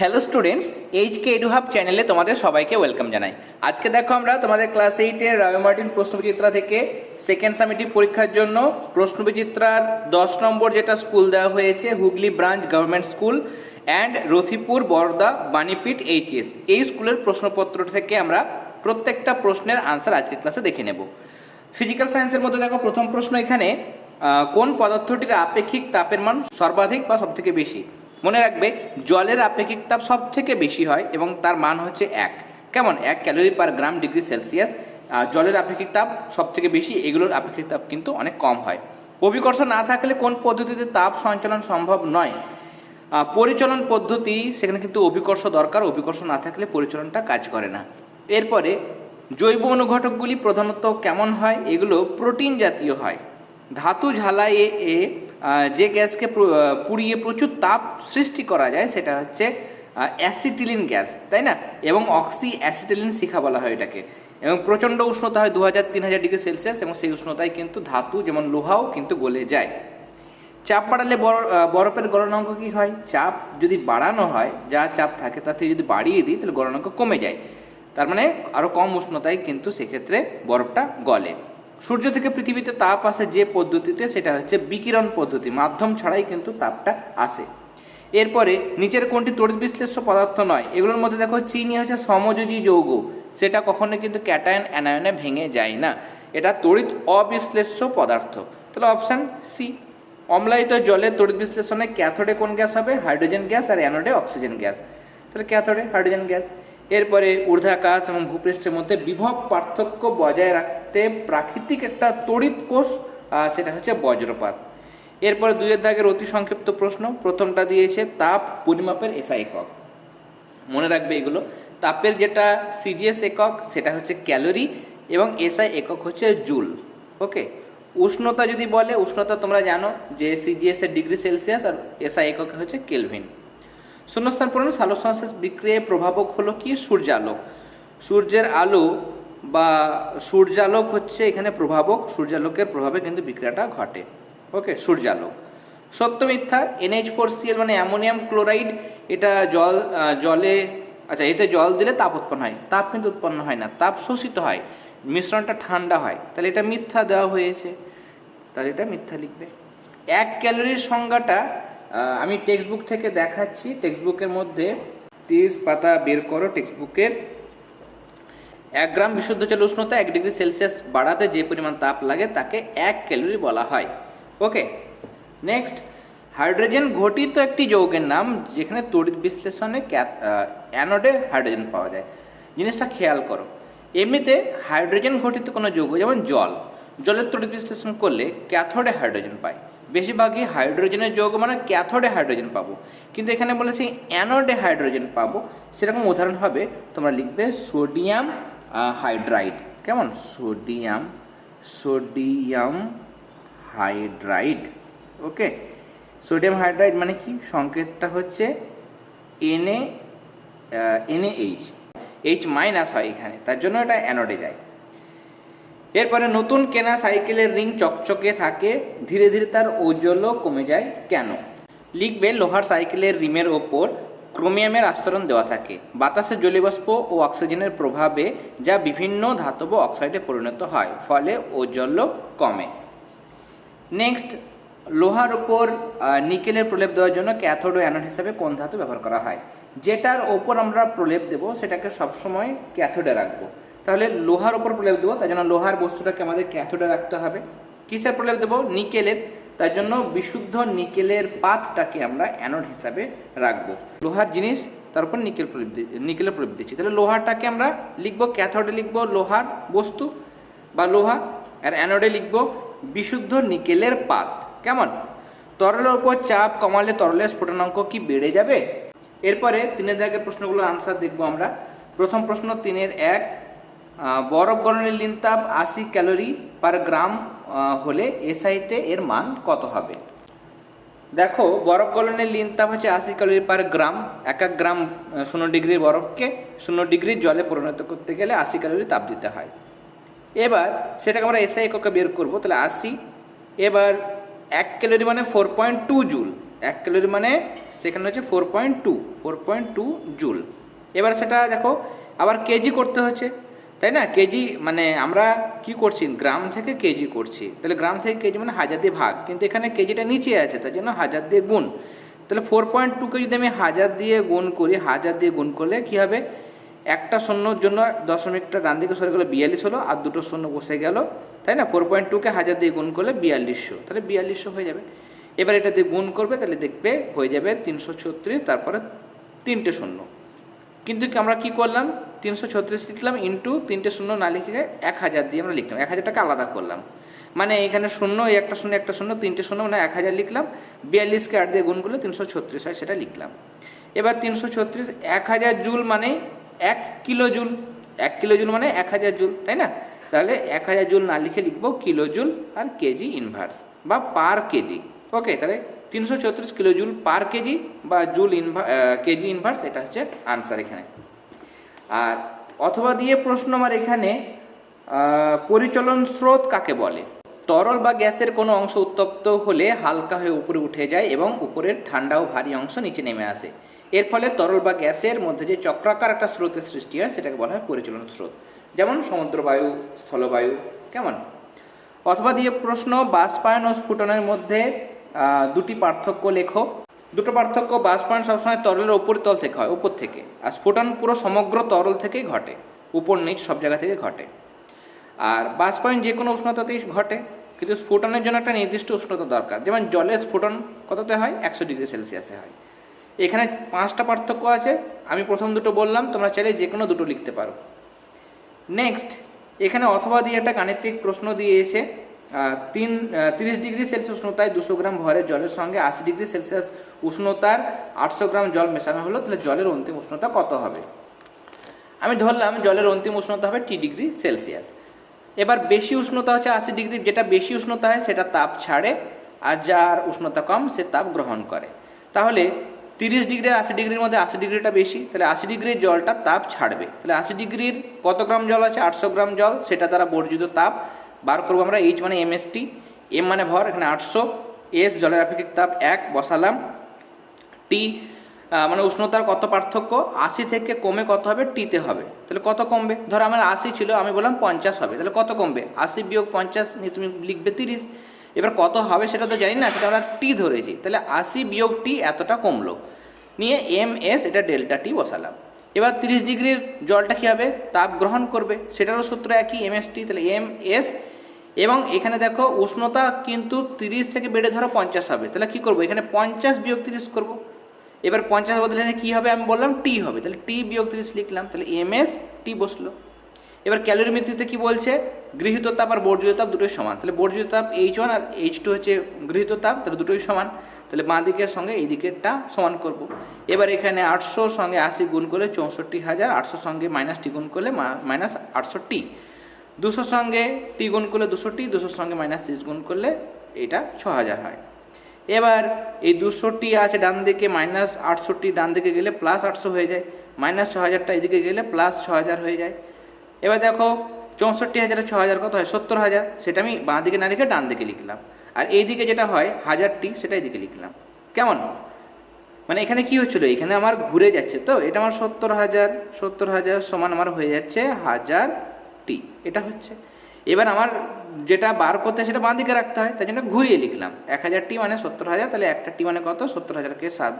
Hello students H K edu hub চ্যানেলে তোমাদের সবাইকে ওয়েলকাম জানাই। আজকে দেখো আমরা তোমাদের ক্লাস এইটের রায় মার্টিন প্রশ্নবিচিত্রা থেকে সেকেন্ড সামিটিভ পরীক্ষার জন্য প্রশ্নবিচিত্রার দশ নম্বর যেটা স্কুল দেওয়া হয়েছে, Hooghly branch government school and Rathipur, Barda, Banipith HS এই স্কুলের প্রশ্নপত্র থেকে আমরা প্রত্যেকটা প্রশ্নের আনসার আজকের ক্লাসে দেখে নেব। ফিজিক্যাল সায়েন্সের মধ্যে দেখো প্রথম প্রশ্ন এখানে কোন পদার্থটির আপেক্ষিক তাপের মান সর্বাধিক বা সবথেকে বেশি? মনে রাখবে, জলের আপেক্ষিক তাপ সব থেকে বেশি হয় এবং তার মান হচ্ছে এক। কেমন? এক calorie per gram degree Celsius. জলের আপেক্ষিক তাপ সব থেকে বেশি, এগুলোর আপেক্ষিক তাপ কিন্তু অনেক কম হয়। অভিকর্ষ না থাকলে কোন পদ্ধতিতে তাপ সঞ্চালন সম্ভব নয়? পরিচালন পদ্ধতি, সেখানে কিন্তু অভিকর্ষ দরকার। অভিকর্ষ না থাকলে পরিচালনটা কাজ করে না। এরপরে, জৈব অনুঘটকগুলি প্রধানত কেমন হয়? এগুলো প্রোটিন জাতীয় হয়। ধাতু ঝালাইয়ে এ যে গ্যাসকে পুড়িয়ে প্রচুর তাপ সৃষ্টি করা যায়, সেটা হচ্ছে অ্যাসিটিলিন গ্যাস, তাই না? এবং অক্সি অ্যাসিটিলিন শিখা বলা হয় এটাকে। এবং প্রচণ্ড উষ্ণতা হয় দু হাজার তিন হাজার ডিগ্রি সেলসিয়াস, এবং সেই উষ্ণতায় কিন্তু ধাতু, যেমন লোহাও, কিন্তু গলে যায়। চাপ বাড়ালে বর- বরফের গলনাঙ্ক কি হয়? চাপ যদি বাড়ানো হয়, যা চাপ থাকে, তাতে যদি বাড়িয়ে দিই, তাহলে গলনাঙ্ক কমে যায়। তার মানে আরও কম উষ্ণতায় কিন্তু সেক্ষেত্রে বরফটা গলে। সূর্য থেকে পৃথিবীতে তাপ আসে যে পদ্ধতিতে, সেটা হচ্ছে বিকিরণ পদ্ধতি। মাধ্যম ছাড়াই কিন্তু তাপটা আসে। এরপরে নিচের কোনটি তড়িৎ বিশ্লেষ্য পদার্থ নয়, এগুলোর মধ্যে দেখো চিনি হচ্ছে সমযোজী যৌগ। সেটা কখনো কিন্তু ক্যাটায়ন অ্যানায়নে ভেঙে যায় না। এটা তড়িৎ অবিশ্লেষ্য পদার্থ। তাহলে অপশান সি, অম্লায়িত জলের তড়িৎ বিশ্লেষণে ক্যাথোডে কোন গ্যাস হবে? হাইড্রোজেন গ্যাস আর অ্যানোডে অক্সিজেন গ্যাস। তাহলে ক্যাথোডে হাইড্রোজেন গ্যাস। এরপরে ঊর্ধ্বাকাশ এবং ভূপৃষ্ঠের মধ্যে বিভব পার্থক্য বজায় রাখতে প্রাকৃতিক একটা তড়িৎ কোষ সেটা হচ্ছে বজ্রপাত। এরপরে দুইয়ের দাগের অতি সংক্ষিপ্ত প্রশ্ন, প্রথমটা দিয়েছে তাপ পরিমাপের এসআই একক। মনে রাখবে এগুলো। তাপের যেটা সিজিএস একক, সেটা হচ্ছে ক্যালোরি এবং এসআই একক হচ্ছে জুল, ওকে? উষ্ণতা যদি বলে, উষ্ণতা তোমরা জানো যে সিজিএস এর ডিগ্রি সেলসিয়াস আর এসআই একক হচ্ছে কেলভিন। শূন্যস্থান পূরণ সালোক সংশ্লেষ বিক্রিয়ায় প্রভাবক হলো কি? সূর্যালোক। সূর্যের আলো বা সূর্যালোক হচ্ছে এখানে প্রভাবক, সূর্যালোকের প্রভাবে কিন্তু বিক্রিয়াটা ঘটে। ওকে, সূর্যালোক। সত্য মিথ্যা এনএইচ ফোর সিএল মানে অ্যামোনিয়াম ক্লোরাইড, এটা জল জলে আচ্ছা এতে জল দিলে তাপ উৎপন্ন হয়। তাপ কিন্তু উৎপন্ন হয় না, তাপ শোষিত হয়, মিশ্রণটা ঠান্ডা হয়। তাহলে এটা মিথ্যা দেওয়া হয়েছে। তাহলে এটা মিথ্যা লিখবে। এক ক্যালোরির সংজ্ঞাটা আমি টেক্সট বুক থেকে দেখাচ্ছি। টেক্সট বুকের মধ্যে তিরিশ পাতা বের করো টেক্সট বুকের এক গ্রাম বিশুদ্ধ জল উষ্ণতা এক ডিগ্রি সেলসিয়াস বাড়াতে যে পরিমাণ তাপ লাগে তাকে এক ক্যালোরি বলা হয়। ওকে নেক্সট হাইড্রোজেন ঘটিত একটি যৌগের নাম, যেখানে তড়িৎ বিশ্লেষণে অ্যানোডে হাইড্রোজেন পাওয়া যায়। জিনিসটা খেয়াল করো। এমনিতে হাইড্রোজেন ঘটিত কোনো যৌগ যেমন জল, জলের তড়িৎ বিশ্লেষণ করলে ক্যাথোডে হাইড্রোজেন পাই বেশিরভাগই হাইড্রোজেনের যৌগ মানে ক্যাথোডে হাইড্রোজেন পাবো। কিন্তু এখানে বলেছে অ্যানোডে হাইড্রোজেন পাবো। সেরকম উদাহরণ হবে, তোমরা লিখবে সোডিয়াম হাইড্রাইড কেমন? Sodium sodium hydride okay sodium hydride মানে কি? সংকেতটা হচ্ছে এনএ এনএইচ এইচ মাইনাস হয় এখানে, তার জন্য এটা অ্যানোডে যায়। এরপরে নতুন কেনা সাইকেলের রিং চকচকে থাকে ধীরে ধীরে তার ওজনও কমে যায়। কেন? লিখবে লোহার সাইকেলের রিমের ওপর ক্রোমিয়ামের আস্তরণ দেওয়া থাকে। বাতাসে জলীয়বাষ্প ও অক্সিজেনের প্রভাবে যা বিভিন্ন ধাতব অক্সাইডে পরিণত হয় ফলে ওজল্য কমে। নেক্সট লোহার আহ, নিকেলের প্রলেপ দেওয়ার জন্য ক্যাথোড ও অ্যানোড হিসাবে কোন ধাতু ব্যবহার করা হয়? যেটার ওপর আমরা প্রলেপ দেব সেটাকে সবসময় ক্যাথোডে রাখব। তাহলে লোহার ওপর প্রলেপ দেবো, তার জন্য লোহার বস্তুটাকে আমাদের ক্যাথোডে রাখতে হবে। কিসের প্রলেপ দেবো? নিকেলের। তার জন্য বিশুদ্ধ নিকেলের পাতটাকে আমরা অ্যানোড হিসাবে রাখব। লোহার জিনিস, তার উপর নিকেল প্রলেপ নিকেলের প্রলেপ দিচ্ছি। তাহলে লোহাটাকে আমরা লিখব, ক্যাথোডে লিখব লোহার বস্তু বা লোহা, আর অ্যানোডে লিখব বিশুদ্ধ নিকেলের পাত। কেমন? তরলের ওপর চাপ কমালে তরলের স্ফুটনাঙ্ক কি বেড়ে যাবে? এরপরে তিনের দাগের প্রশ্নগুলোর আনসার দেখব আমরা। প্রথম প্রশ্ন তিনের এক বরফ গলনের লিনতাপ আশি ক্যালোরি পার গ্রাম হলে এসআইতে এর মান কত হবে? দেখো, বরফ গলনের লিনতাপ হচ্ছে আশি ক্যালোরি পার গ্রাম। এক এক গ্রাম শূন্য ডিগ্রির বরফকে শূন্য ডিগ্রির জলে পরিণত করতে গেলে আশি ক্যালোরি তাপ দিতে হয়। এবার সেটাকে আমরা এসআই এককে বের করব, তাহলে আশি। এবার এক ক্যালোরি মানে ফোর পয়েন্ট টু জুল। এক ক্যালোরি মানে সেখানে হচ্ছে four point two four point two joule. এবার সেটা দেখো, আবার কেজি করতে হচ্ছে। তাই না? কেজি মানে আমরা কি করছি? গ্রাম থেকে কেজি করছি। তাহলে গ্রাম থেকে কেজি মানে হাজার দিয়ে ভাগ। কিন্তু এখানে কেজিটা নিচে আছে, তার জন্য হাজার দিয়ে গুণ। তাহলে ফোর পয়েন্ট টুকে যদি আমি হাজার দিয়ে গুণ করি, হাজার দিয়ে গুণ করলে কী হবে? একটা শূন্যর জন্য দশমিকটা ডান দিকে সরে গেলে বিয়াল্লিশ হলো, আর দুটো শূন্য বসে গেল, তাই না? ফোর পয়েন্ট টুকে হাজার দিয়ে গুণ করলে বিয়াল্লিশশো। তাহলে বিয়াল্লিশশো হয়ে যাবে। এবার এটা দিয়ে গুণ করবে, তাহলে দেখবে হয়ে যাবে তিনশো ছত্রিশ, তারপরে তিনটে শূন্য। কিন্তু আমরা কি করলাম? তিনশো ছত্রিশ লিখলাম ইন্টু তিনটে শূন্য না লিখে এক হাজার দিয়ে আমরা লিখলাম। এক হাজার টাকা আলাদা করলাম। মানে এখানে শূন্য একটা শূন্য একটা শূন্য, তিনটে শূন্য মানে এক হাজার লিখলাম। বিয়াল্লিশকে আট দিয়ে গুণ করলে তিনশো ছত্রিশ হয়, সেটা লিখলাম। এবার তিনশো ছত্রিশ, এক হাজার জুল মানে এক কিলো জুল। এক কিলো জুল মানে এক হাজার জুল, তাই না? তাহলে এক হাজার জুল না লিখে লিখব কিলো জুল আর কেজি ইনভার্স বা পার কেজি। ওকে তাহলে তিনশো ছত্রিশ কিলো জুল পার কেজি বা জুল ইনভা কেজি ইনভার্স এটা হচ্ছে আনসার এখানে। আর অথবা দিয়ে প্রশ্ন আমার এখানে পরিচলন স্রোত কাকে বলে? তরল বা গ্যাসের কোনো অংশ উত্তপ্ত হলে হালকা হয়ে উপরে উঠে যায় এবং উপরের ঠান্ডা ও ভারী অংশ নিচে নেমে আসে। এর ফলে তরল বা গ্যাসের মধ্যে যে চক্রাকার একটা স্রোতের সৃষ্টি হয়, সেটাকে বলা হয় পরিচলন স্রোত। যেমন সমুদ্রবায়ু, স্থলবায়ু, কেমন? অথবা দিয়ে প্রশ্ন, বাষ্পায়ন ও স্ফুটনের মধ্যে দুটি পার্থক্য লেখো। দুটো পার্থক্য বাষ্পায়ন সবসময় তরলের উপরিতল থেকে হয় উপর থেকে। আর স্ফুটন পুরো সমগ্র তরল থেকেই ঘটে, উপর নিচ সব জায়গা থেকে ঘটে। আর বাষ্পায়ন যে কোনো উষ্ণতাতেই ঘটে, কিন্তু স্ফুটনের জন্য একটা নির্দিষ্ট উষ্ণতা দরকার। যেমন জলের স্ফুটন কততে হয়? একশো ডিগ্রি সেলসিয়াসে হয়। এখানে পাঁচটা পার্থক্য আছে, আমি প্রথম দুটো বললাম, তোমরা চাইলে যে কোনো দুটো লিখতে পারো। নেক্সট এখানে অথবা দিয়ে একটা গাণিতিক প্রশ্ন দিয়েছে তিন তিরিশ ডিগ্রি সেলসিয়াস উষ্ণতায় দুশো গ্রাম ভরের জলের সঙ্গে আশি ডিগ্রি সেলসিয়াস উষ্ণতার আটশো গ্রাম জল মেশানো হলো, তাহলে জলের অন্তিম উষ্ণতা কত হবে? আমি ধরলাম জলের অন্তিম উষ্ণতা হবে টি ডিগ্রি সেলসিয়াস। এবার বেশি উষ্ণতা হচ্ছে আশি ডিগ্রি, যেটা বেশি উষ্ণতা হয় সেটা তাপ ছাড়ে, আর যার উষ্ণতা কম সে তাপ গ্রহণ করে। তাহলে তিরিশ ডিগ্রি আশি ডিগ্রির মধ্যে আশি ডিগ্রিটা বেশি, তাহলে আশি ডিগ্রির জলটা তাপ ছাড়বে। তাহলে আশি ডিগ্রির কত গ্রাম জল আছে? আটশো গ্রাম জল, সেটা দ্বারা বর্জিত তাপ বার করব আমরা এইচ মানে এমএসটি এম মানে ভর, এখানে আটশো এস জলের আপেক্ষিক তাপ এক, বসালাম। টি মানে উষ্ণতার কত পার্থক্য? আশি থেকে কমে কত হবে? টিতে হবে। তাহলে কত কমবে? ধরো আমার আশি ছিল, আমি বললাম পঞ্চাশ হবে। তাহলে কত কমবে? আশি বিয়োগ পঞ্চাশ, নিয়ে তুমি লিখবে তিরিশ। এবার কত হবে সেটা তো জানি না, সেটা আমরা টি ধরেছি। তাহলে আশি বিয়োগ টি এতটা কমলো। নিয়ে এম এস এটা ডেল্টা টি বসালাম। এবার তিরিশ ডিগ্রির জলটা কী হবে? তাপ গ্রহণ করবে। সেটারও সূত্র একই এম এস টি তাহলে এম এস এবং এখানে দেখো উষ্ণতা কিন্তু তিরিশ থেকে বেড়ে ধরো পঞ্চাশ হবে। তাহলে কি করব? এখানে পঞ্চাশ বিয়োগ তিরিশ করব। এবার পঞ্চাশ বদলে এখানে কী হবে? আমি বললাম টি হবে। তাহলে টি বিয়োগ তিরিশ লিখলাম। তাহলে এম এস টি বসল। এবার ক্যালোরি ভিত্তিতে কি বলছে? গৃহীত তাপ আর বর্জিত তাপ দুটোই সমান। তাহলে বর্জিত তাপ এইচ ওয়ান আর এইচ টু হচ্ছে গৃহীত তাপ, তাহলে দুটোই সমান। তাহলে বাঁ দিকের সঙ্গে এই দিকেরটা সমান করব। এবার এখানে আটশোর সঙ্গে আশি গুণ করলে চৌষট্টি হাজার, আটশোর সঙ্গে মাইনাস টি গুণ করলে মাইনাস আটষট্টি। দুশোর সঙ্গে টি গুণ করলে দুশো টি দুশোর সঙ্গে মাইনাস তিরিশ গুণ করলে এটা ছ হাজার হয়। এবার এই দুশোটি আছে ডান দিকে মাইনাস আটষট্টি ডান দিকে গেলে প্লাস আটশো হয়ে যায়। মাইনাস ছ হাজারটা এদিকে গেলে প্লাস ছ হাজার হয়ে যায়। এবার দেখো, চৌষট্টি হাজারে ছ হাজার কত হয়? সত্তর হাজার। সেটা আমি বাঁ দিকে না লিখে ডান দিকে লিখলাম। আর এই দিকে যেটা হয়, হাজারটি, সেটা এদিকে লিখলাম। কেমন? মানে এখানে কি হচ্ছিল? এখানে আমার ঘুরে যাচ্ছে তো? এটা আমার সত্তর হাজার সত্তর হাজার সমান আমার হয়ে যাচ্ছে হাজার টি এটা হচ্ছে। এবার আমার যেটা বার করতে সেটা বাঁ দিকে রাখতে হয়, তাই জন্য ঘুরিয়ে লিখলাম। এক হাজার টি মানে সত্তর হাজার, তাহলে একটা টি মানে কত? সত্তর হাজারকে সাত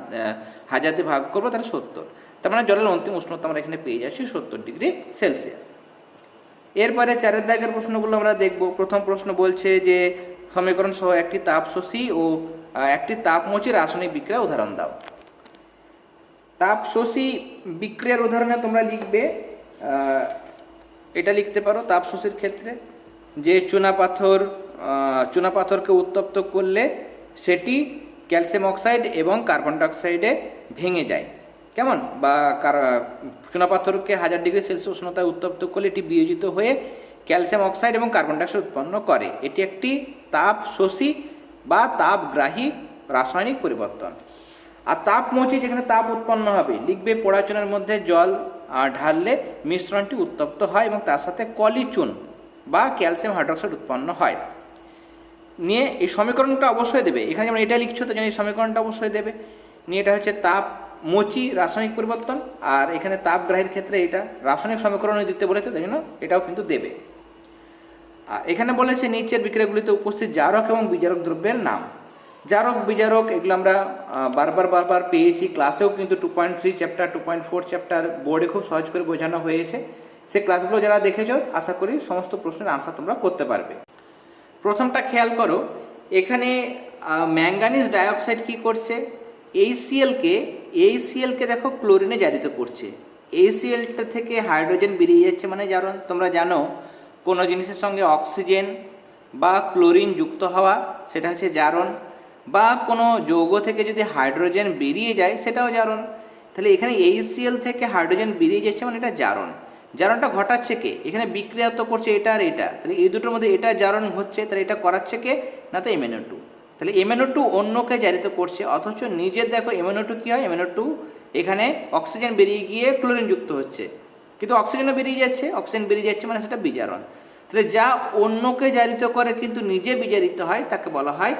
হাজার দিয়ে ভাগ করব, তাহলে সত্তর। তার মানে জলের অন্তিম উষ্ণতা আমরা এখানে পেয়ে যাচ্ছি সত্তর ডিগ্রি সেলসিয়াস। এরপরে চারের দাগের প্রশ্নগুলো আমরা দেখব। প্রথম প্রশ্ন বলছে যে, সমীকরণ সহ একটি তাপ শোষী ও একটি তাপমোচী রাসায়নিক বিক্রিয়া উদাহরণ দাও। তাপ শোষী বিক্রিয়ার উদাহরণে তোমরা লিখবে এটা লিখতে পারো তাপশোষীর ক্ষেত্রে, যে চুনাপাথর চুনাপাথরকে উত্তপ্ত করলে সেটি ক্যালসিয়াম অক্সাইড এবং কার্বন ডাইঅক্সাইডে ভেঙে যায়। কেমন? বা চুনাপাথরকে হাজার ডিগ্রি সেলসিয়াস উষ্ণতায় উত্তপ্ত করলে এটি বিয়োজিত হয়ে ক্যালসিয়াম অক্সাইড এবং কার্বন ডাইঅক্সাইড উৎপন্ন করে। এটি একটি তাপ শোষী বা তাপগ্রাহী রাসায়নিক পরিবর্তন। আর তাপমোচী যেখানে তাপ উৎপন্ন হবে, লিখবে পোড়াচুনের মধ্যে জল ঢাললে মিশ্রণটি উত্তপ্ত হয় এবং তার সাথে কলিচুন বা ক্যালসিয়াম হাইড্রোক্সাইড উৎপন্ন হয়। নিয়ে এই সমীকরণটা অবশ্যই দেবে। এখানে যেমন এটা লিখছো তো এই সমীকরণটা অবশ্যই দেবে। নিয়ে এটা হচ্ছে তাপ মোচি রাসায়নিক পরিবর্তন আর এখানে তাপগ্রাহীর ক্ষেত্রে এটা রাসায়নিক সমীকরণ দিতে বলেছে, তাই জন্য এটাও কিন্তু দেবে। আর এখানে বলেছে, নিচের বিক্রিয়াগুলিতে উপস্থিত জারক এবং বিজারক দ্রব্যের নাম। জারক বিজারক, এগুলো আমরা বারবার বারবার পেয়েছি। ক্লাসেও কিন্তু two point three chapter two point four chapter বোর্ডে খুব সহজ করে বোঝানো হয়েছে। সে ক্লাসগুলো যারা দেখেছ, আশা করি সমস্ত প্রশ্নের আনসার তোমরা করতে পারবে। প্রথমটা খেয়াল করো, এখানে ম্যাঙ্গানিজ ডাইঅক্সাইড কি করছে? এইচসিএলকে এইচসিএলকে দেখো ক্লোরিনে জারিত করছে। এইচসিএলটা থেকে হাইড্রোজেন বেরিয়ে যাচ্ছে মানে জানো তোমরা জানো, কোনো জিনিসের সঙ্গে অক্সিজেন বা ক্লোরিন যুক্ত হওয়া, সেটা হচ্ছে জারণ। বা কোনো যৌগ থেকে যদি হাইড্রোজেন বেরিয়ে যায়, সেটাও জারণ। তাহলে এখানে এইচসিএল থেকে হাইড্রোজেন বেরিয়ে যাচ্ছে মানে এটা জারণ। জারণটা ঘটাচ্ছে কে? এখানে বিক্রিয়া তো করছে এটা আর এটা। তাহলে এই দুটোর মধ্যে এটা জারণ হচ্ছে, তাহলে এটা করাচ্ছে কে? না তো এমএনও টু তাহলে এমএনও টু অন্যকে জারিত করছে, অথচ নিজের দেখো এমএনও টু কী হয়? এমএনও টু এখানে অক্সিজেন বেরিয়ে গিয়ে ক্লোরিন যুক্ত হচ্ছে। কিন্তু অক্সিজেনও বেরিয়ে যাচ্ছে। অক্সিজেন বেরিয়ে যাচ্ছে মানে সেটা বিজারণ। তাহলে যা অন্যকে জারিত করে কিন্তু নিজে বিজারিত হয়, তাকে বলা হয়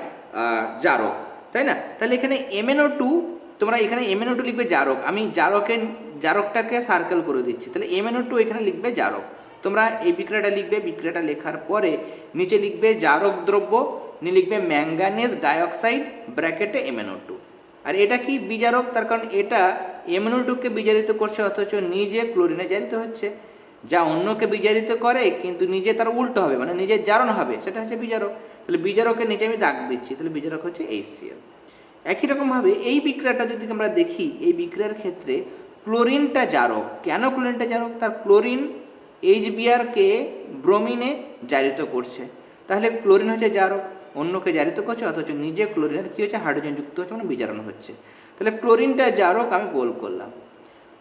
জারক, তাই না? তাহলে এখানে এমএনও টু তোমরা এখানে এমএনও টু লিখবে জারক। আমি জারকের, জারকটাকে সার্কেল করে দিচ্ছি। তাহলে এমএনও টু এখানে লিখবে জারক। তোমরা এই বিক্রিয়াটা লিখবে, বিক্রিয়াটা লেখার পরে নিচে লিখবে জারক দ্রব্য লিখবে ম্যাঙ্গানেজ ডাইঅক্সাইড ব্র্যাকেটে এমএনও টু আর এটা কি বিজারক? তার কারণ এটা এমএনও টুকে বিজারিত করছে, অথচ নিজে ক্লোরিনে জারিত হচ্ছে। যা অন্যকে বিজারিত করে, কিন্তু নিজে তার উল্টো হবে মানে নিজের জারণ হবে, সেটা হচ্ছে বিজারক। তাহলে বিজারকের নিচে আমি দাগ দিচ্ছি, তাহলে বিজারক হচ্ছে এইচসিএল একই রকমভাবে এই বিক্রিয়াটা যদি আমরা দেখি, এই বিক্রিয়ার ক্ষেত্রে ক্লোরিনটা জারক। কেন ক্লোরিনটা জারক? তার ক্লোরিন এইচ এইচবিআরকে ব্রোমিনে জারিত করছে। তাহলে ক্লোরিন হচ্ছে জারক, অন্যকে জারিত করছে, অথচ নিজে ক্লোরিনের কী হচ্ছে? হাইড্রোজেন যুক্ত হচ্ছে মানে বিজারণ হচ্ছে। তাহলে ক্লোরিনটা জারক, আমি গোল করলাম।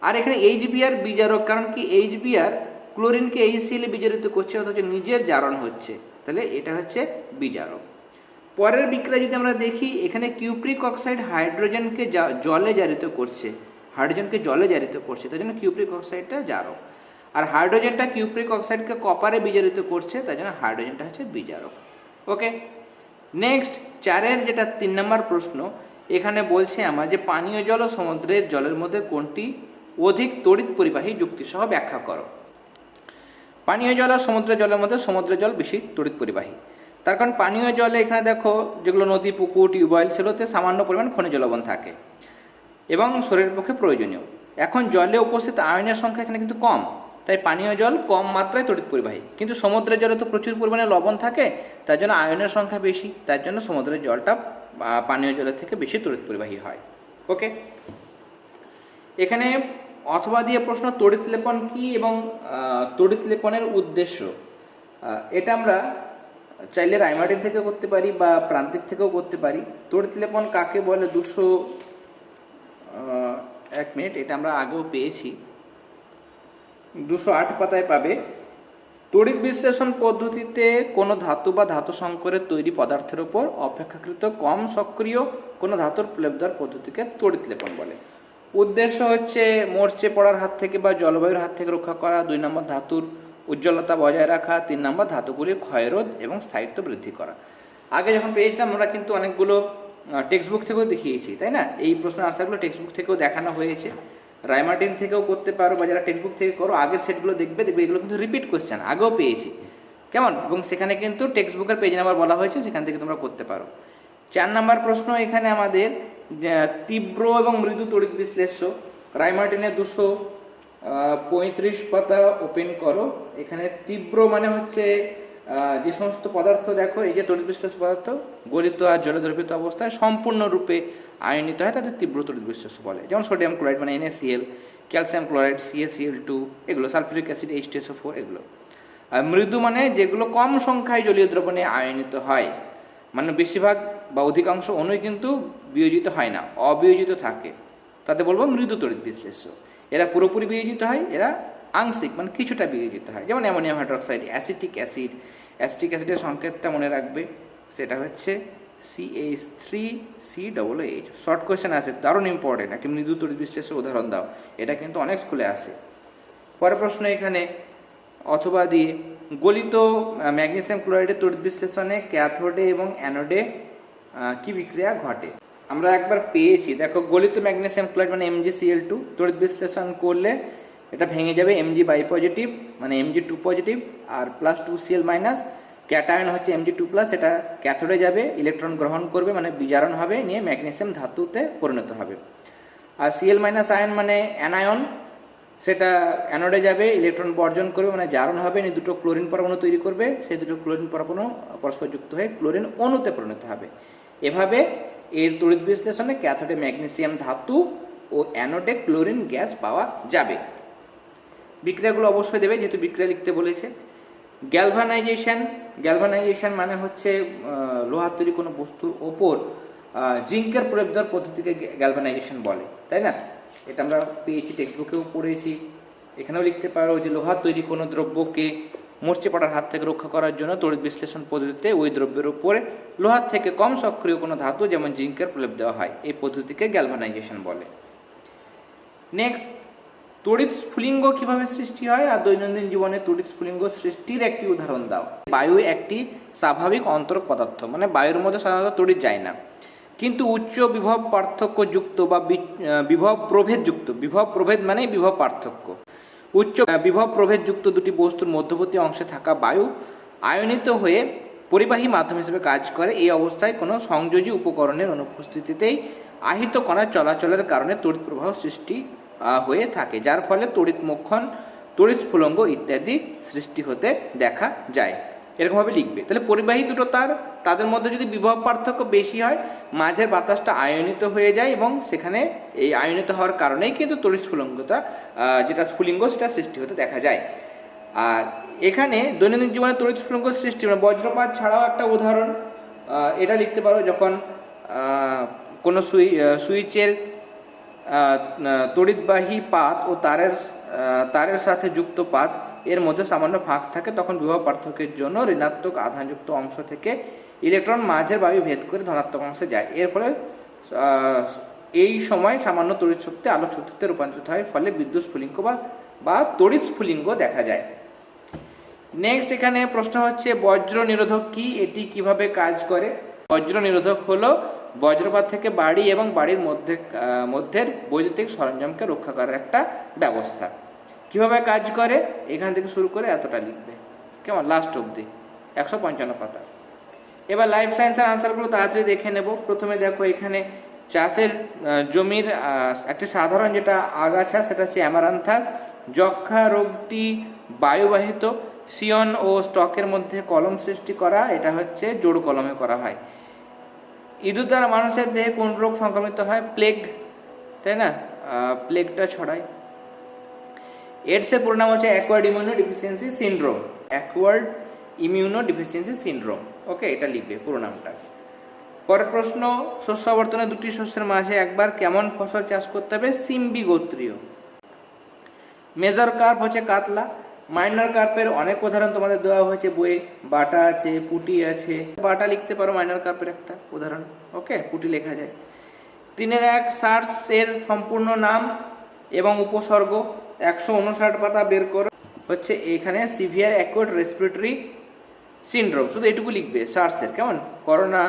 আর এখানে এইচ এইচবিআর বিজারক, কারণ কি এইচ এইচবিআর ক্লোরিনকে এইচসিএলে বিজারিত করছে, অথচ নিজের জারণ হচ্ছে। তাহলে এটা হচ্ছে বিজারক পরের বিক্রিয়া যদি আমরা দেখি, এখানে কিউপ্রিক অক্সাইড হাইড্রোজেনকে জলে জারিত করছে। হাইড্রোজেনকে জলে জারিত করছে তাই জন্য কিউপ্রিক অক্সাইডটা জারক আর হাইড্রোজেনটা কিউপ্রিক অক্সাইডকে কপারে বিজারিত করছে তাই জন্য হাইড্রোজেনটা হচ্ছে বিজারক ওকে? নেক্সট, চারের যেটা তিন নম্বর প্রশ্ন, এখানে বলছে আমার যে পানীয় জল ও সমুদ্রের জলের মধ্যে কোনটি অধিক তড়িৎ পরিবাহী যুক্তিসহ ব্যাখ্যা করো। পানীয় জল আর সমুদ্রের জলের মধ্যে সমুদ্রের জল বেশি তড়িৎ পরিবাহী। তার কারণ পানীয় জলে এখানে দেখো যেগুলো নদী, পুকুর, টিউবওয়েল সেগুলোতে সামান্য পরিমাণ খনিজ লবণ থাকে এবং শরীরের পক্ষে প্রয়োজনীয়। এখন জলে উপস্থিত আয়নের সংখ্যা এখানে কিন্তু কম, তাই পানীয় জল কম মাত্রায় তড়িৎ পরিবাহী। কিন্তু সমুদ্রের জলে তো প্রচুর পরিমাণে লবণ থাকে, তার জন্য আয়নের সংখ্যা বেশি, তার জন্য সমুদ্রের জলটা পানীয় জলের থেকে বেশি তড়িৎ পরিবাহী হয়। ওকে এখানে অথবা দিয়ে প্রশ্ন তড়িৎ লেপন কি এবং তড়িৎ লেপনের উদ্দেশ্য? এটা আমরা চাইলে রাইমার্টিন থেকেও করতে পারি বা প্রান্তিক থেকেও করতে পারি। তড়িৎ লেপন কাকে বলে? দুশো এক মিনিট, এটা আমরা আগেও পেয়েছি। দুশো আট পাতায় পাবে। তড়িৎ বিশ্লেষণ পদ্ধতিতে কোনো ধাতু বা ধাতু সংকরের তৈরি পদার্থের উপর অপেক্ষাকৃত কম সক্রিয় কোনো ধাতুর প্লেপ দেওয়ার পদ্ধতিকে তড়িৎ লেপন বলে। উদ্দেশ্য হচ্ছে মরচে পড়ার হাত থেকে বা জলবায়ুর হাত থেকে রক্ষা করা, দুই নম্বর ধাতুর উজ্জ্বলতা বজায় রাখা, তিন নম্বর ধাতুগুলির ক্ষয়রোধ এবং স্থায়িত্ব বৃদ্ধি করা। আগে যখন পেয়েছিলাম, আমরা কিন্তু অনেকগুলো টেক্সট বুক থেকেও দেখিয়েছি, তাই না? এই প্রশ্নের আনসারগুলো টেক্সট বুক থেকেও দেখানো হয়েছে। রাইমার্টিন থেকেও করতে পারো বা যারা টেক্সট বুক থেকে করো, আগের সেটগুলো দেখবে দেখবে এগুলো কিন্তু রিপিট কোয়েশ্চেন আগেও পেয়েছি। কেমন? এবং সেখানে কিন্তু টেক্সট বুকের পেজ নাম্বার বলা হয়েছে, সেখান থেকে তোমরা করতে পারো। চার নাম্বার প্রশ্ন এখানে আমাদের তীব্র এবং মৃদু তড়িৎ বিশ্লেষ্য। রাইমার্টিনের দুশো পঁয়ত্রিশ পাতা ওপেন করো। এখানে তীব্র মানে হচ্ছে যে সমস্ত পদার্থ দেখো, এই যে তড়িৎ বিশ্লেষ্য পদার্থ, গলিত আর জলে দ্রবীভূত অবস্থায় সম্পূর্ণরূপে আয়নিত হয়, তাদের তীব্র তড়িৎ বিশ্লেষ্য বলে। যেমন সোডিয়াম ক্লোরাইড মানে NaCl calcium chloride CaCl two এগুলো, sulphuric acid H two SO four এগুলো। আর মৃদু মানে যেগুলো কম সংখ্যায় জলীয় দ্রবণে আয়নিত হয়। মানে বেশিরভাগ বা অধিকাংশ অণুই কিন্তু বিয়োজিত হয় না, অবিয়োজিত থাকে। তাতে বলব মৃদু তড়িৎ বিশ্লেষ্য। এরা পুরোপুরি বিয়োজিত হয়, এরা আংশিক মানে কিছুটা বিয়োজিত হয়। যেমন ammonium hydroxide, acetic acid. Acetic অ্যাসিডের সংকেতটা মনে রাখবে, সেটা হচ্ছে CH three C double H short question আছে, দারুণ ইম্পর্টেন্ট একটি মৃদু তড়িৎ বিশ্লেষের উদাহরণ দাও, এটা কিন্তু অনেক স্কুলে আসে। পরের প্রশ্ন এখানে, অথবা দিয়ে গলিত ম্যাগনেসিয়াম ক্লোরাইডের তড়িৎ বিশ্লেষণে, ক্যাথোডে এবং অ্যানোডে কি বিক্রিয়া ঘটে? আমরা একবার পেয়েছি। দেখো, গলিত ম্যাগনেসিয়াম ক্লোরাইড মানে M G C L two তড়িৎ বিশ্লেষণ করলে এটা ভেঙে যাবে এমজি বাই পজিটিভ মানে এমজি টু পজিটিভ আর plus two Cl minus cation হচ্ছে এমজি টু প্লাস এটা ক্যাথোডে যাবে, ইলেকট্রন গ্রহণ করবে মানে বিজারণ হবে, নিয়ে ম্যাগনেসিয়াম ধাতুতে পরিণত হবে। আর সিএল মাইনাস আয়ন মানে অ্যানায়ন সেটা অ্যানোডে যাবে, ইলেকট্রন বর্জন করবে মানে জারণ হবে, নিয়ে দুটো ক্লোরিন পরমাণু তৈরি করবে। সেই দুটো ক্লোরিন পরমাণু পরস্পর যুক্ত হয়ে ক্লোরিন অণুতে পরিণত হবে। এভাবে এর তড়িৎ বিশ্লেষণে ক্যাথোডে ম্যাগনেসিয়াম ধাতু ও অ্যানোডে ক্লোরিন গ্যাস পাওয়া যাবে। বিক্রিয়াগুলো অবশ্যই দেবে, যেহেতু বিক্রিয়া লিখতে বলেছে। গ্যালভানাইজেশন গ্যালভানাইজেশন মানে হচ্ছে লোহার তৈরি কোনো বস্তুর ওপর জিঙ্কের প্রয়োগ দেওয়ার পদ্ধতিকে গ্যালভানাইজেশন বলে, তাই না? এটা আমরা পেয়েছি টেক্সট বুকেও পড়েছি। এখানেও লিখতে পারো যে লোহার তৈরি কোনো দ্রব্যকে মরচে পড়ার হাত থেকে রক্ষা করার জন্য তড়িৎ বিশ্লেষণ পদ্ধতিতে ওই দ্রব্যের উপরে লোহার থেকে কম সক্রিয় কোনো ধাতু, যেমন জিঙ্কের প্রলেপ দেওয়া হয়, এই পদ্ধতিকে গ্যালভানাইজেশন বলে। নেক্সট তড়িৎ স্ফুলিঙ্গ কীভাবে সৃষ্টি হয়? আর দৈনন্দিন জীবনে তড়িৎ স্ফুলিঙ্গ সৃষ্টির একটি উদাহরণ দাও। বায়ু একটি স্বাভাবিক অন্তরক পদার্থ মানে বায়ুর মধ্যে সাধারণত তড়িৎ যায় না। কিন্তু উচ্চ বিভব পার্থক্য যুক্ত বা বিভব প্রভেদ যুক্ত। বিভব প্রভেদ মানেই বিভব পার্থক্য। উচ্চ বিভব প্রভেদ যুক্ত দুটি বস্তুর মধ্যবর্তী অংশে থাকা বায়ু আয়নিত হয়ে পরিবাহী মাধ্যম হিসেবে কাজ করে। এই অবস্থায় কোনো সংযোজী উপকরণের অনুপস্থিতিতেই আহিত কণার চলাচলের কারণে তড়িৎ প্রবাহ সৃষ্টি হয়ে থাকে, যার ফলে তড়িৎ মোক্ষণ, তড়িৎ স্ফুলঙ্গ ইত্যাদি সৃষ্টি হতে দেখা যায়। এরকমভাবে লিখবে। তাহলে পরিবাহী দুটো তার, তাদের মধ্যে যদি বিভব পার্থক্য বেশি হয়, মাঝের বাতাসটা আয়নিত হয়ে যায় এবং সেখানে এই আয়নিত হওয়ার কারণেই কিন্তু তড়িৎ স্ফুলঙ্গতা যেটা স্ফুলিঙ্গ সেটা সৃষ্টি হতে দেখা যায়। আর এখানে দৈনন্দিন জীবনে তড়িৎ স্ফুলঙ্গ সৃষ্টি মানে বজ্রপাত ছাড়াও একটা উদাহরণ এটা লিখতে পারো যখন কোনো সুই সুইচের তড়িৎবাহী পাত ও তারের তারের সাথে যুক্ত পাত এর মধ্যে সামান্য ফাঁক থাকে, তখন বিবাহ পার্থক্যের জন্য ঋণাত্মক আধানযুক্ত অংশ থেকে ইলেকট্রন মাঝের বায়ু ভেদ করে ধনাত্মক অংশে যায়। এর ফলে এই সময় সামান্য তড়িৎ শক্তি আলোক শক্তিতে রূপান্তরিত হয়, ফলে বিদ্যুৎ স্ফুলিঙ্গ বা তড়িৎ স্ফুলিঙ্গ দেখা যায়। নেক্সট এখানে প্রশ্ন হচ্ছে, বজ্র নিরোধক কি? এটি কীভাবে কাজ করে? বজ্র নিরোধক হলো বজ্রপাত থেকে বাড়ি এবং বাড়ির মধ্যে মধ্যের বৈদ্যুতিক সরঞ্জামকে রক্ষা করার একটা ব্যবস্থা। কীভাবে কাজ করে, এখান থেকে শুরু করে এতটা লিখবে। কেমন? লাস্ট অবধি। একশো পঞ্চান্ন পাতা। এবার লাইফ সায়েন্সের আনসারগুলো তাড়াতাড়ি দেখে নেব। প্রথমে দেখো এখানে চাষের জমির একটি সাধারণ যেটা আগাছা, সেটা হচ্ছে অ্যামারান্থাস যক্ষা রোগটি বায়ুবাহিত। সিয়ন ও স্টকের মধ্যে কলম সৃষ্টি করা, এটা হচ্ছে জোড় কলমে করা হয়। ইঁদুর দ্বারা মানুষের দেহে কোন রোগ সংক্রমিত হয়? প্লেগ তাই না? প্লেগটা ছড়ায়। এডসের পুরো নাম হচ্ছে acquired immuno deficiency syndrome acquired immuno deficiency syndrome okay এটা লিখবে পুরো নামটা পরের প্রশ্ন, শস্য আবর্তনে দুটি শস্যের মাঝে একবার কেমন ফসল চাষ করতে হবে? সিম্বি গোত্রীয়। মেজর কার্প হচ্ছে কাতলা। মাইনর কার্পের অনেক উদাহরণ তোমাদের দেওয়া হয়েছে বইয়ে। বাটা আছে, পুটি আছে। বাটা লিখতে পারো, মাইনর কার্পের একটা উদাহরণ। ওকে পুটি লেখা যায়। তিনের এক সার্স এর সম্পূর্ণ নাম এবং উপসর্গ। একশো উনষাট পাতা বের করো হচ্ছে এখানে সিভিয়ার অ্যাকোয়ার্ড রেসপিরেটরি সিনড্রোম। শুধু এটুকু লিখবে সার্সের কেমন? করোনা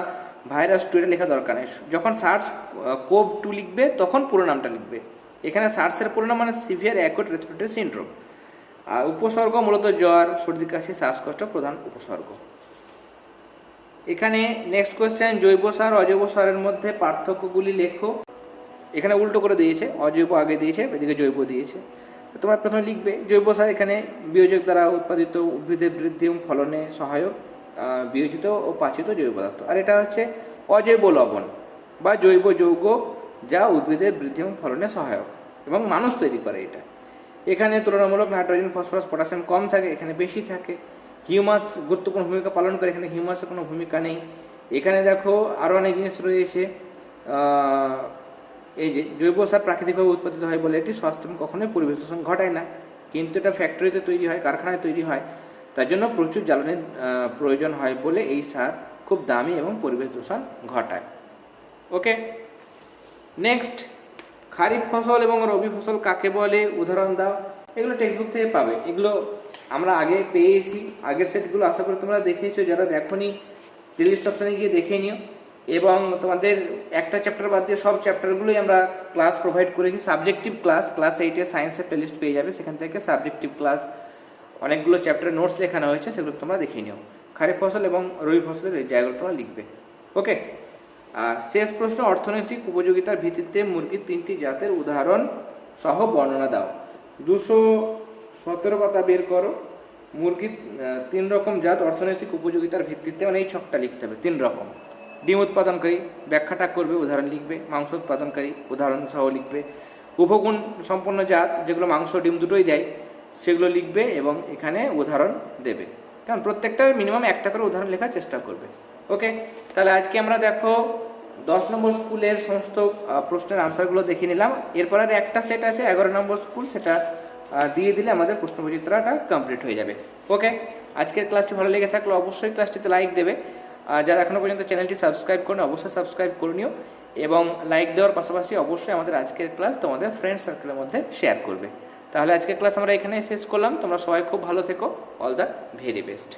ভাইরাস টু লেখা দরকার নেই। যখন সার্স কোভ টু লিখবে, তখন পুরো নামটা লিখবে। এখানে সার্সের পুরো নাম মানে সিভিয়ার অ্যাকোয়ার্ড রেসপিরেটরি সিনড্রোম। আর উপসর্গ মূলত জ্বর সর্দি কাশি, শ্বাসকষ্ট প্রধান উপসর্গ। এখানে নেক্সট কোয়েশ্চেন জৈব সার, অজৈব সারের মধ্যে পার্থক্যগুলি লেখো। এখানে উল্টো করে দিয়েছে, অজৈব আগে দিয়েছে, এদিকে জৈব দিয়েছে। তোমরা প্রথমে লিখবে, জৈব সার এখানে বিয়োজক দ্বারা উৎপাদিত উদ্ভিদের বৃদ্ধি এবং ফলনে সহায়ক বিয়োজিত ও পাচিত জৈব পদার্থ। আর এটা হচ্ছে অজৈব লবণ বা জৈব যৌগ যা উদ্ভিদের বৃদ্ধি এবং ফলনে সহায়ক এবং মানুষ তৈরি করে এটা। এখানে তুলনামূলক নাইট্রোজেন, ফসফরাস, পটাশিয়াম কম থাকে, এখানে বেশি থাকে। হিউমাস গুরুত্বপূর্ণ ভূমিকা পালন করে, এখানে হিউমাসের কোনো ভূমিকা নেই। এখানে দেখো আরও অনেক জিনিস রয়েছে এই যে জৈব সার প্রাকৃতিকভাবে উৎপাদিত হয় বলে এটি স্বাস্থ্য কখনোই পরিবেশ দূষণ ঘটায় না। কিন্তু এটা ফ্যাক্টরিতে তৈরি হয়, কারখানায় তৈরি হয়। তার জন্য প্রচুর জ্বালানির প্রয়োজন হয় বলে এই সার খুব দামি এবং পরিবেশ দূষণ ঘটায়। ওকে নেক্সট খারিফ ফসল এবং রবি ফসল কাকে বলে? উদাহরণ দাও। এগুলো টেক্সটবুক থেকে পাবে। এগুলো আমরা আগে পেয়েছি। আগের সেটগুলো আশা করি তোমরা দেখেছ। যারা দেখোনি প্লেলিস্ট অপশানে গিয়ে দেখে নিও। এবং তোমাদের একটা চ্যাপ্টার বাদ দিয়ে সব চ্যাপ্টারগুলোই আমরা ক্লাস প্রোভাইড করেছি। সাবজেক্টিভ ক্লাস ক্লাস এইটের সায়েন্সের প্লেলিস্ট পেয়ে যাবে। সেখান থেকে সাবজেক্টিভ ক্লাস অনেকগুলো চ্যাপ্টার নোটস লেখানো হয়েছে, সেগুলো তোমরা দেখে নিও। খারিফ ফসল এবং রবি ফসলের জায়গাগুলো তোমরা লিখবে। ওকে আর শেষ প্রশ্ন, অর্থনৈতিক উপযোগিতার ভিত্তিতে মুরগির তিনটি জাতের উদাহরণ সহ বর্ণনা দাও। দুশো সতেরো পাতা বের করো। মুরগির তিন রকম জাত অর্থনৈতিক উপযোগিতার ভিত্তিতে মানে এই ছকটা লিখতে হবে, তিন রকম। ডিম উৎপাদনকারী ব্যাখ্যাটা করবে, উদাহরণ লিখবে, মাংস উৎপাদনকারী উদাহরণ সহ লিখবে। উপগুণ সম্পন্ন জাত যেগুলো মাংস, ডিম দুটোই দেয়, সেগুলো লিখবে এবং এখানে উদাহরণ দেবে। কারণ প্রত্যেকটার মিনিমাম একটা করে উদাহরণ লেখার চেষ্টা করবে। ওকে তাহলে আজকে আমরা দেখো দশ নম্বর স্কুলের সমস্ত প্রশ্নের আনসারগুলো দেখে নিলাম। এরপর একটা সেট আছে, এগারো নম্বর স্কুল, সেটা দিয়ে দিলে আমাদের প্রশ্নবিচিত্রাটা কমপ্লিট হয়ে যাবে। ওকে আজকের ক্লাসটি ভালো লেগে থাকলে অবশ্যই ক্লাসটিতে লাইক দেবে। যারা এখনও পর্যন্ত চ্যানেলটি সাবস্ক্রাইব করেন, অবশ্যই সাবস্ক্রাইব করে নিও এবং লাইক দেওয়ার পাশাপাশি অবশ্যই আমাদের আজকের ক্লাস তোমাদের ফ্রেন্ড সার্কেলের মধ্যে শেয়ার করবে। তাহলে আজকের ক্লাস আমরা এখানে শেষ করলাম। তোমরা সবাই খুব ভালো থেকো। All the very best